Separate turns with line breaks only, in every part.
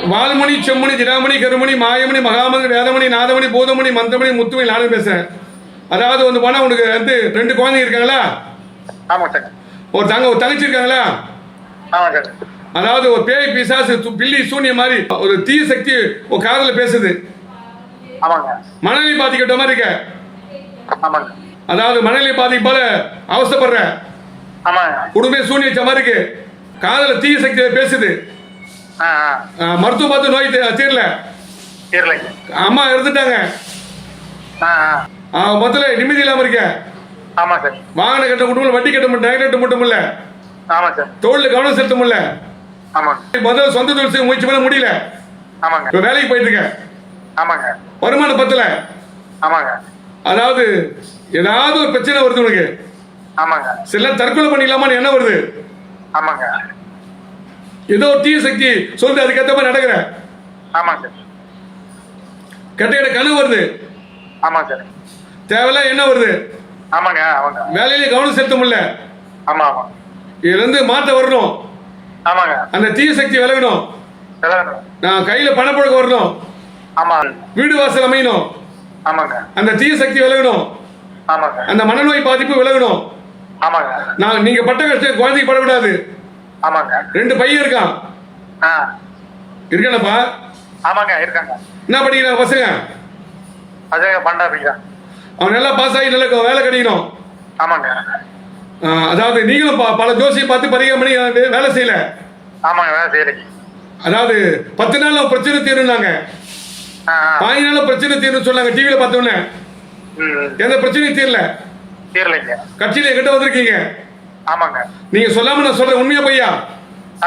வால்மணி செம்மணி தினாமணி கருமணி மாயமணி மகாமணி வேதமணி நாதமணி பூதமணி மந்தமணி முத்துமணி நானும் பேசுறேன் அதாவது வந்து போனா உனக்கு வந்து ரெண்டு குழந்தைங்க இருக்காங்களா? ஒரு தங்க ஒரு தங்கச்சி இருக்காங்களா? அதாவது ஒரு பேய் பிசாசு து- பில்லி சூனிய மாதிரி ஒரு தீய சக்தி ஒரு காதல பேசுது. மனநிலை பாதிக்கிட்ட மாதிரி இருக்க. அதாவது மனநிலை பாதிக்கு போல அவஸ்தைப்படுற.
ஆமாங்க.
குடும்பம் சூனி வச்ச மாதிரி இருக்கு. காதல தீய சக்தி பேசுது. மருத்துவ பார்த்து நோய் தீரல. அம்மா ஆஹ் மொத்தத்துல நிம்மதி இல்லாம இருக்க.
ஆமாம் சார்.
வாகனம் கட்ட முடியும் வட்டி கட்ட முடியும் நகை கட்ட மட்டும் இல்ல
ஆமாம் சார்.
தொழில கவனம் செலுத்த முடியல.
ஆமாங்க
முதல்ல சொந்த தொழில் செய்ய முயற்சி பண்ண முடியல.
ஆமாங்க
இப்ப வேலைக்கு போயிட்டு இருக்க.
ஆமாங்க
வருமானம் பத்தல.
ஆமாங்க
அதாவது ஏதாவது ஒரு பிரச்சனை வருது உனக்கு.
ஆமாங்க
சில தற்கொலை பண்ணிக்கலாமான்னு என்ன வருது.
ஆமாங்க
ஏதோ தீய சக்தி சொல்லுது அதுக்கேற்ற மாதிரி நடக்கிற
ஆமாங்க சார்.
கெட்ட கெட்ட கனவு வருது.
ஆமாங்க சார்.
தேவையில்ல என்ன வருது?
ஆமாங்க ஆமாங்க.
வேலையில கவனம் செலுத்த முடியல.
ஆமாம் ஆமாம்.
இதுல இருந்து மாற்றம் வரணும்.
ஆமாங்க.
அந்த தீய சக்தி விலகணும். நான் கையில பணப்புழக்கம் வரணும்.
ஆமாம்
வீடு வாசல் அமையணும்.
ஆமாங்க.
அந்த தீய சக்தி விலகணும்.
ஆமாங்க.
அந்த மனநோய் பாதிப்பு விலகணும்.
ஆமாங்க.
நான் நீங்க பட்ட கஷ்டம் குழந்தைக்கு படக்கூடாது.
ஆமாங்க.
ரெண்டு பையன் இருக்கான்.
ஆ.
இருக்கானப்பா?
ஆமாங்க இருக்காங்க.
என்ன படிக்கிறாங்க பசங்க?
அது பண்டாபீங்க
அவன் நல்லா பாஸ் ஆகி நல்ல வேலை கிடைக்கணும்.
ஆமாங்க.
அதாவது நீங்களும் பல ஜோசியை பார்த்து பரிகாரம் பண்ணி வேலை செய்யல.
ஆமாங்க வேலை செய்யலைங்க.
அதாவது பத்து நாள் பிரச்சனை தீருனாங்க பாஞ்சு நாள் பிரச்சனை தீருன்னு சொன்னாங்க டிவியில பார்த்தோன்னே. எந்த பிரச்சனையும் தீரல.
தெரியலைங்க
கட்சியில எங்கிட்ட வந்திருக்கீங்க.
ஆமாங்க.
நீங்க சொல்லாம நான் சொல்றேன் உண்மையா பொய்யா?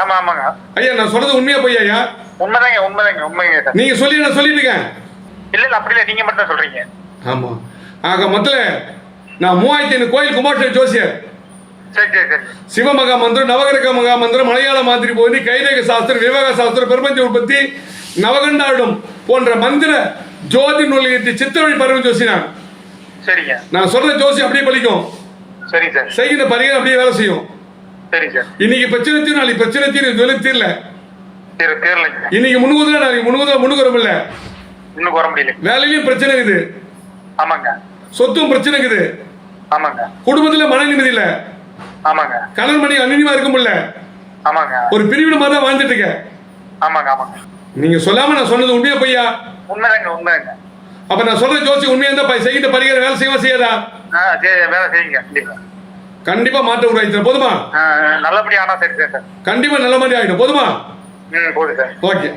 ஆமாம் ஆமாங்க.
ஐயா நான் சொல்றது உண்மையா ஐயா?
உண்மைதாங்க உண்மைதாங்க உண்மைங்க
நீங்க சொல்லி நான் சொல்லிட்டு இருக்கேன்.
இல்லை இல்லை அப்படி இல்லை நீங்கள் மட்டும் தான் சொல்கிறீங்க
ஆமா. ஆக மொத்தல நான் மூவாயிரத்தி ஐநூறு கோயில் குமாரேஸ்வரர் ஜோசியர். சிவமகா மந்திரம் நவகிரக மகா மந்திரம் மலையாள மாதிரி போதி கைரேக சாஸ்திரம் விவேக சாஸ்திரம் பிரபஞ்ச உற்பத்தி நவகண்டாடும் போன்ற மந்திர ஜோதி நூலியத்தை சித்திரவழி பரவ ஜோசி நான்
சரிங்க.
நான் சொல்ற ஜோசி அப்படியே பலிக்கும்
சரிங்க சார்.
செய்கிற பரிகாரம் அப்படியே வேலை செய்யும்.
சரிங்க சார்.
இன்னைக்கு பிரச்சனை தீரும் நாளைக்கு பிரச்சனை தீரும் இது வரைக்கும் தீரல.
சரி.
இன்னைக்கு முன்னுகுதுல நாளைக்கு முன்னுகுதுல முன்னுக்கு இல்ல
இன்னும் வர முடியல.
வேலையிலயும் பிரச்சனை இருக்குது.
ஆமாங்க.
சொத்தும் பிரச்சனை இருக்குது.
ஆமாங்க.
குடும்பத்துல மன நிம்மதி இல்ல.
ஆமாங்க.
கல்யாணம் பண்ணி அந்நியமா இருக்க முடியல.
ஆமாங்க.
ஒரு பிரிவின மாதிரி தான் வாழ்ந்துட்டு இருக்க.
ஆமாங்க ஆமாங்க.
நீங்க சொல்லாம நான் சொன்னது உண்மையா பொய்யா?
உண்மைதாங்க உண்மைதாங்க.
அப்ப நான் சொல்ற ஜோசி உண்மையா இருந்தா செய்கிற பரிகாரம் வேலை செய்வா செய்யாதா?
ஆ சரி வேலை செய்யுங்க கண்டிப்பாக
கண்டிப்பா மாற்றம் உருவாக்கி போதுமா?
சார்.
கண்டிப்பா நல்ல மாதிரி ஆயிடும். போதுமா?
ம் போதும் சார்.
ஓகே.